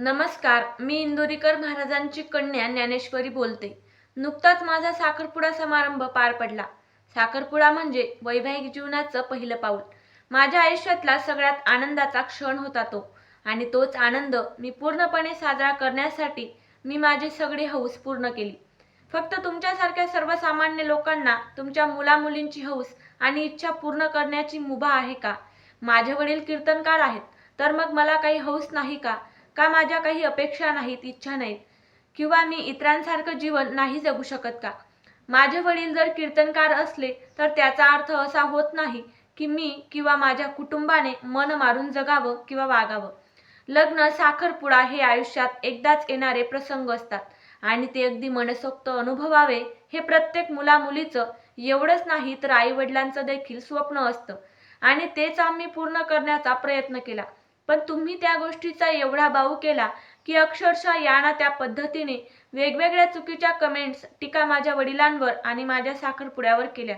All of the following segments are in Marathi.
नमस्कार मी इंदोरीकर महाराजांची कन्या ज्ञानेश्वरी बोलते. नुकताच माझा साखरपुडा समारंभ पार पडला. साखरपुडा म्हणजे वैवाहिक जीवनाचं पहिलं पाऊल. माझ्या आयुष्यातला सगळ्यात आनंदाचा क्षण होता तो. आणि तोच आनंद मी पूर्णपणे साजरा करण्यासाठी मी माझी सगळी हौस पूर्ण केली. फक्त तुमच्यासारख्या सर्वसामान्य लोकांना तुमच्या मुलामुलींची हौस आणि इच्छा पूर्ण करण्याची मुभा आहे का? माझे वडील कीर्तनकार आहेत तर मग मला काही हौस नाही का? का माझ्या काही अपेक्षा नाहीत इच्छा नाहीत? किंवा मी इतरांसारखं जीवन नाही जगू शकत का? माझे वडील जर कीर्तनकार असले तर त्याचा अर्थ असा होत नाही की मी किंवा माझ्या कुटुंबाने मन मारून जगावं किंवा वागावं. लग्न साखरपुडा हे आयुष्यात एकदाच येणारे प्रसंग असतात आणि ते अगदी मनसोक्त अनुभवावे हे प्रत्येक मुलामुलीचं एवढंच नाही तर आईवडिलांचं देखील स्वप्न असतं. आणि तेच आम्ही पूर्ण करण्याचा प्रयत्न केला. पण तुम्ही त्या गोष्टीचा एवढा बाऊ केला की अक्षरशः याना त्या पद्धतीने वेगवेगळ्या चुकीच्या कमेंट्स टीका माझ्या वडिलांवर आणि माझ्या साखरपुड्यावर केल्या.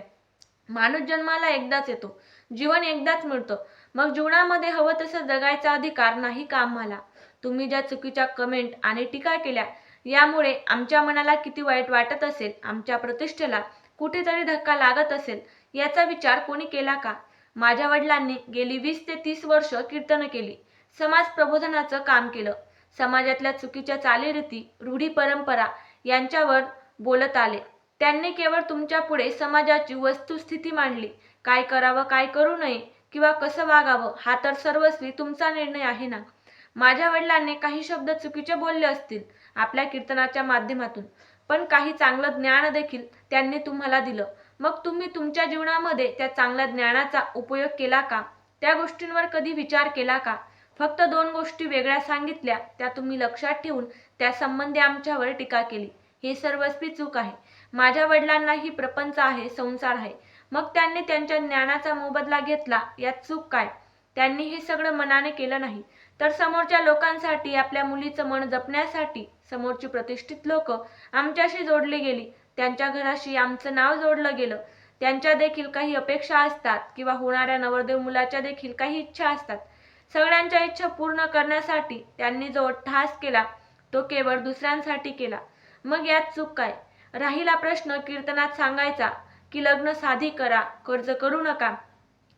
माणूस जन्माला एकदाच येतो. जीवन एकदाच मिळतं. मग जीवनामध्ये हवं तसं जगायचा अधिकार नाही का आम्हाला? तुम्ही ज्या चुकीच्या कमेंट आणि टीका केल्या यामुळे आमच्या मनाला किती वाईट वाटत असेल आमच्या प्रतिष्ठेला कुठेतरी धक्का लागत असेल याचा विचार कोणी केला का? माझ्या वडिलांनी गेली वीस ते तीस वर्ष कीर्तन केली. समाज प्रबोधनाचं काम केलं. समाजातल्या चुकीच्या चालीरीती रूढी परंपरा यांच्यावर बोलत आले. त्यांनी केवळ तुमच्यापुढे समाजाची वस्तुस्थिती मांडली. काय करावं काय करू नये किंवा कसं वागावं हा तर सर्वस्वी तुमचा निर्णय आहे ना? माझ्या वडिलांनी काही शब्द चुकीचे बोलले असतील आपल्या कीर्तनाच्या माध्यमातून. पण काही चांगलं ज्ञान देखील त्यांनी तुम्हाला दिलं. मग तुम्ही तुमच्या जीवनामध्ये त्या चांगल्या ज्ञानाचा उपयोग केला का? त्या गोष्टींवर कधी विचार केला का? फक्त दोन गोष्टी वेगळ्या सांगितल्या त्या तुम्ही लक्षात ठेवून त्या संबंधी आमच्यावर टीका केली. हे सर्वस्वी चूक आहे. माझ्या वडिलांनाही प्रपंच आहे संसार आहे. मग त्यांनी त्यांच्या ज्ञानाचा मोबदला घेतला यात चूक काय? त्यांनी हे सगळं मनाने केलं नाही. तर समोरच्या लोकांसाठी आपल्या मुलीचं मन जपण्यासाठी समोरची प्रतिष्ठित लोक आमच्याशी जोडली गेली. त्यांच्या घराशी आमचं नाव जोडलं गेलं. त्यांच्या देखील काही अपेक्षा असतात किंवा होणाऱ्या नवरदेव मुलाच्या देखील काही इच्छा असतात. सगळ्यांच्या इच्छा पूर्ण करण्यासाठी त्यांनी जो ठास केला तो केवळ दुसऱ्यांसाठी केला. मग यात चूक काय? राहिला प्रश्न कीर्तनात सांगायचा की लग्न साधी करा कर्ज करू नका.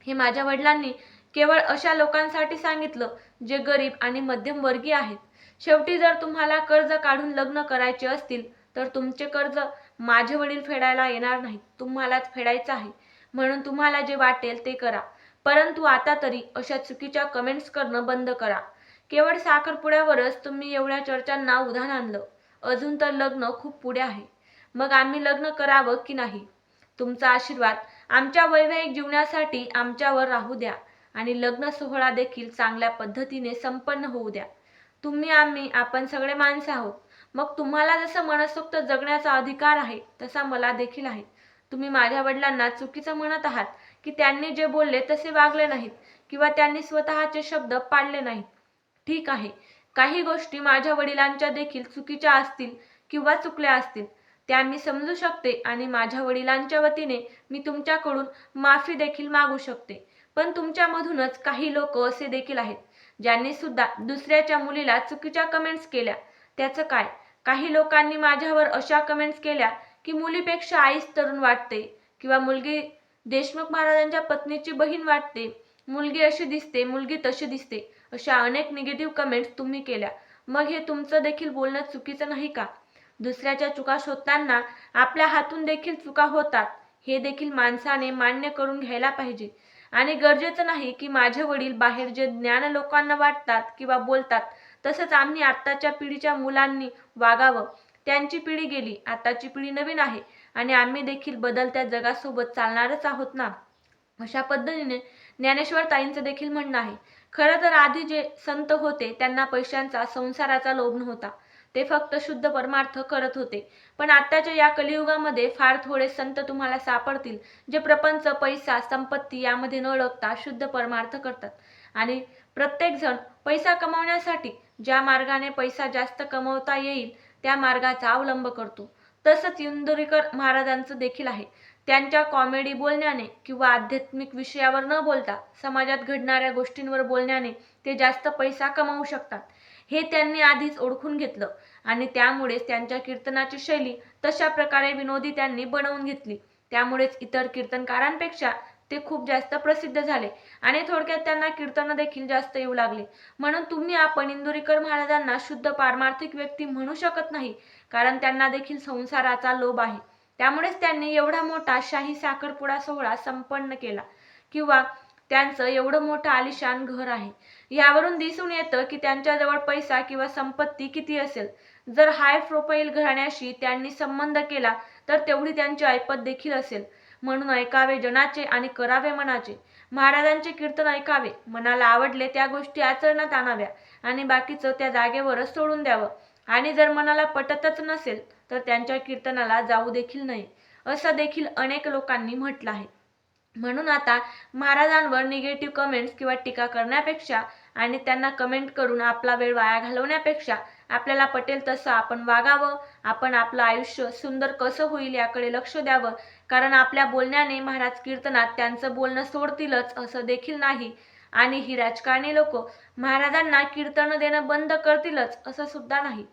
हे माझ्या वडिलांनी केवळ अशा लोकांसाठी सांगितलं जे गरीब आणि मध्यमवर्गीय आहेत. शेवटी जर तुम्हाला कर्ज काढून लग्न करायचे असतील तर तुमचे कर्ज माझे वडील फेडायला येणार नाहीत. तुम्हालाच फेडायचं आहे. म्हणून तुम्हाला जे वाटेल ते करा. परंतु आता तरी अशा चुकीच्या कमेंट्स करणं बंद करा. केवळ साखरपुड्यावरच तुम्ही एवढ्या चर्चांना उधाण आणलं. अजून तर लग्न खूप पुढे आहे. मग आम्ही लग्न करावं की नाही? तुमचा आशीर्वाद आमच्या वैवाहिक जीवनासाठी आमच्यावर राहू द्या आणि लग्न सोहळा देखील चांगल्या पद्धतीने संपन्न होऊ द्या. तुम्ही आम्ही आपण सगळे माणसं आहोत. मग तुम्हाला जसं मनसोक्त जगण्याचा अधिकार आहे तसा मला देखील आहे. तुम्ही माझ्या वडिलांना चुकीचं म्हणत आहात की त्यांनी जे बोलले तसे वागले नाहीत किंवा त्यांनी स्वतःचे शब्द पाळले नाहीत. ठीक आहे काही गोष्टी माझ्या वडिलांच्या देखील चुकीच्या असतील किंवा चुकल्या असतील त्या मी समजू शकते आणि माझ्या वडिलांच्या वतीने मी तुमच्याकडून माफी देखील मागू शकते. पण तुमच्यामधूनच काही लोक असे देखील आहेत ज्यांनी सुद्धा दुसऱ्याच्या मुलीला चुकीच्या कमेंट्स केल्या. त्याचं काय? काही लोकांनी माझ्यावर अशा कमेंट्स केल्या की मुलीपेक्षा आईच तरुण वाटते किंवा मुलगी देशमुख महाराजांच्या पत्नीची बहीण वाटते. मुलगी अशी दिसते मुलगी तशी दिसते अशा अनेक निगेटिव्ह कमेंट्स तुम्ही केल्या. मग हे तुमचं देखील बोलणं चुकीचं नाही का? दुसऱ्याच्या चुका शोधताना आपल्या हातून देखील चुका होतात. हे देखील माणसाने मान्य करून घ्यायला पाहिजे. आणि गरजेचं नाही की माझे वडील बाहेर जे ज्ञान लोकांना वाटतात किंवा बोलतात तसंच आम्ही आत्ताच्या पिढीच्या मुलांनी वागावं. त्यांची पिढी गेली आताची पिढी नवीन आहे आणि आम्ही देखील बदलत्या जगासोबत चालणारच आहोत ना? अशा पद्धतीने ज्ञानेश्वर ताईंचं देखील म्हणणं आहे. खरं तर आधी जे संत होते त्यांना पैशांचा संसाराचा लोभ नव्हता. ते फक्त शुद्ध परमार्थ करत होते. पण आताच्या या कलियुगामध्ये फार थोडे संत तुम्हाला सापडतील जे प्रपंच पैसा संपत्ती यामध्ये न ओळखता शुद्ध परमार्थ करतात. आणि प्रत्येकजण पैसा कमावण्यासाठी ज्या मार्गाने पैसा जास्त कमवता येईल त्या मार्गाचा अवलंब करतो. तसंच इंदुरीकर महाराजांचं देखील आहे. त्यांच्या कॉमेडी बोलण्याने किंवा आध्यात्मिक विषयावर न बोलता समाजात घडणाऱ्या गोष्टींवर बोलण्याने ते जास्त पैसा कमावू शकतात. हे त्यांनी आधीच ओळखून घेतलं आणि त्यामुळेच त्यांच्या कीर्तनाची शैली तशा प्रकारे विनोदी त्यांनी बनवून घेतली. त्यामुळेच इतर कीर्तनकारांपेक्षा ते खूप जास्त प्रसिद्ध झाले. आणि थोडक्यात त्यांना कीर्तन देखील जास्त येऊ लागले. म्हणून तुम्ही आपण इंदुरीकर महाराजांना शुद्ध पारमार्थिक व्यक्ती म्हणू शकत नाही कारण त्यांना देखील संसाराचा लोभ आहे. त्यामुळेच त्यांनी एवढा मोठा शाही साखरपुडा सोहळा संपन्न केला. किंवा त्यांचं एवढं मोठं आलिशान घर आहे. यावरून दिसून येतं की त्यांच्याजवळ पैसा किंवा संपत्ती किती असेल. जर हाय प्रोफाईल घराण्याशी त्यांनी संबंध केला तर तेवढी त्यांची ऐपत देखील असेल. म्हणून ऐकावे जनाचे आणि करावे मनाचे. महाराजांचे कीर्तन ऐकावे. मनाला आवडले त्या गोष्टी आचरणात आणाव्या आणि बाकीचं त्या जागेवरच सोडून द्यावं. आणि जर मनाला पटतच नसेल तर त्यांच्या कीर्तनाला जाऊ देखील नये. असं देखील अनेक लोकांनी म्हटलं आहे. म्हणून आता महाराजांवर निगेटिव्ह कमेंट्स किंवा टीका करण्यापेक्षा आणि त्यांना कमेंट करून आपला वेळ वाया घालवण्यापेक्षा आपल्याला पटेल तसं आपण वागावं आपण आपलं आयुष्य सुंदर कसं होईल याकडे लक्ष द्यावं. कारण आपल्या बोलण्याने महाराज कीर्तनात त्यांचं बोलणं सोडतीलच असं देखील नाही. आणि ही राजकारणी लोक महाराजांना कीर्तन देणं बंद करतीलच असं सुद्धा नाही.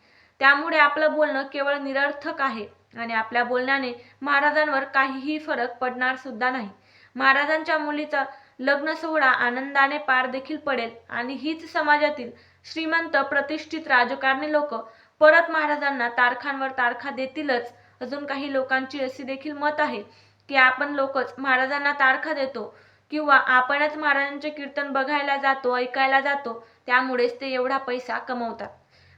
त्यामुळे आपलं बोलणं केवळ निरर्थक आहे आणि आपल्या बोलण्याने महाराजांवर काहीही फरक पडणार सुद्धा नाही. महाराजांच्या मुलीचा लग्न सोहळा आनंदाने पार देखील पडेल आणि हीच समाजातील श्रीमंत प्रतिष्ठित राजकारणी लोक परत महाराजांना तारखांवर तारखा देतीलच. अजून काही लोकांची अशी देखील मत आहे की आपण लोकच महाराजांना तारखा देतो किंवा आपणच महाराजांचे कीर्तन बघायला जातो ऐकायला जातो त्यामुळेच ते एवढा पैसा कमवतात.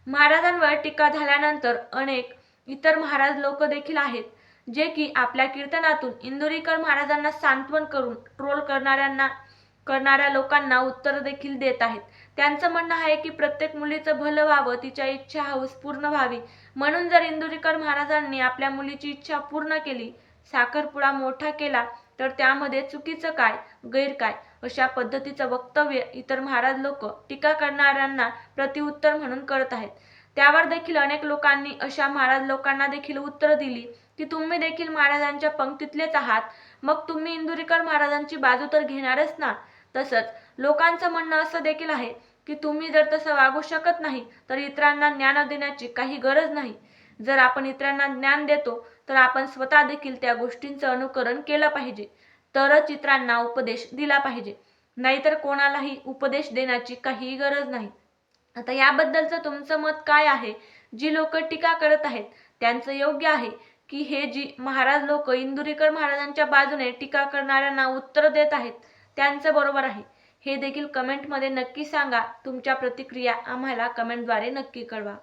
महाराजांवर टीका झाल्यानंतर अनेक इतर महाराज लोक देखील आहेत. जे की आपल्या कीर्तनातून इंदुरीकर महाराजांना सांत्वन करून ट्रोल करणाऱ्यांना करणाऱ्या लोकांना उत्तर देखील देत आहेत. त्यांचं म्हणणं आहे की प्रत्येक मुलीचं भलं व्हावं तिच्या इच्छा हौस पूर्ण व्हावी. म्हणून जर इंदुरीकर महाराजांनी आपल्या मुलीची इच्छा पूर्ण केली साखरपुडा मोठा केला तर त्यामध्ये चुकीचं काय गैर काय अशा पद्धतीचं वक्तव्य इतर महाराज लोक टीका करणाऱ्यांना प्रतिउत्तर म्हणून करत आहेत. त्यावर देखील अनेक लोकांनी अशा महाराज लोकांना देखील उत्तर दिली. की तुम्ही देखील महाराजांच्या पंक्तीतलेच आहात. मग तुम्ही इंदुरीकर महाराजांची बाजू तर घेणारच ना? तसंच लोकांचं म्हणणं असं देखील आहे की तुम्ही जर तसं वागू शकत नाही तर इतरांना ज्ञान देण्याची काही गरज नाही. जर आपण इतरांना ज्ञान देतो तर आपण स्वतः देखील त्या गोष्टींचं अनुकरण केलं पाहिजे. तरच इतरांना उपदेश दिला पाहिजे. नाहीतर कोणालाही उपदेश देण्याची काहीही गरज नाही. आता याबद्दलचं तुमचं मत काय आहे? जी लोक टीका करत आहेत त्यांचं योग्य आहे. की हे जी महाराज लोक इंदुरीकर महाराजांच्या बाजूने टीका करणाऱ्यांना उत्तर देत आहेत त्यांचं बरोबर आहे. हे देखील कमेंटमध्ये नक्की सांगा. तुमच्या प्रतिक्रिया आम्हाला कमेंटद्वारे नक्की कळवा.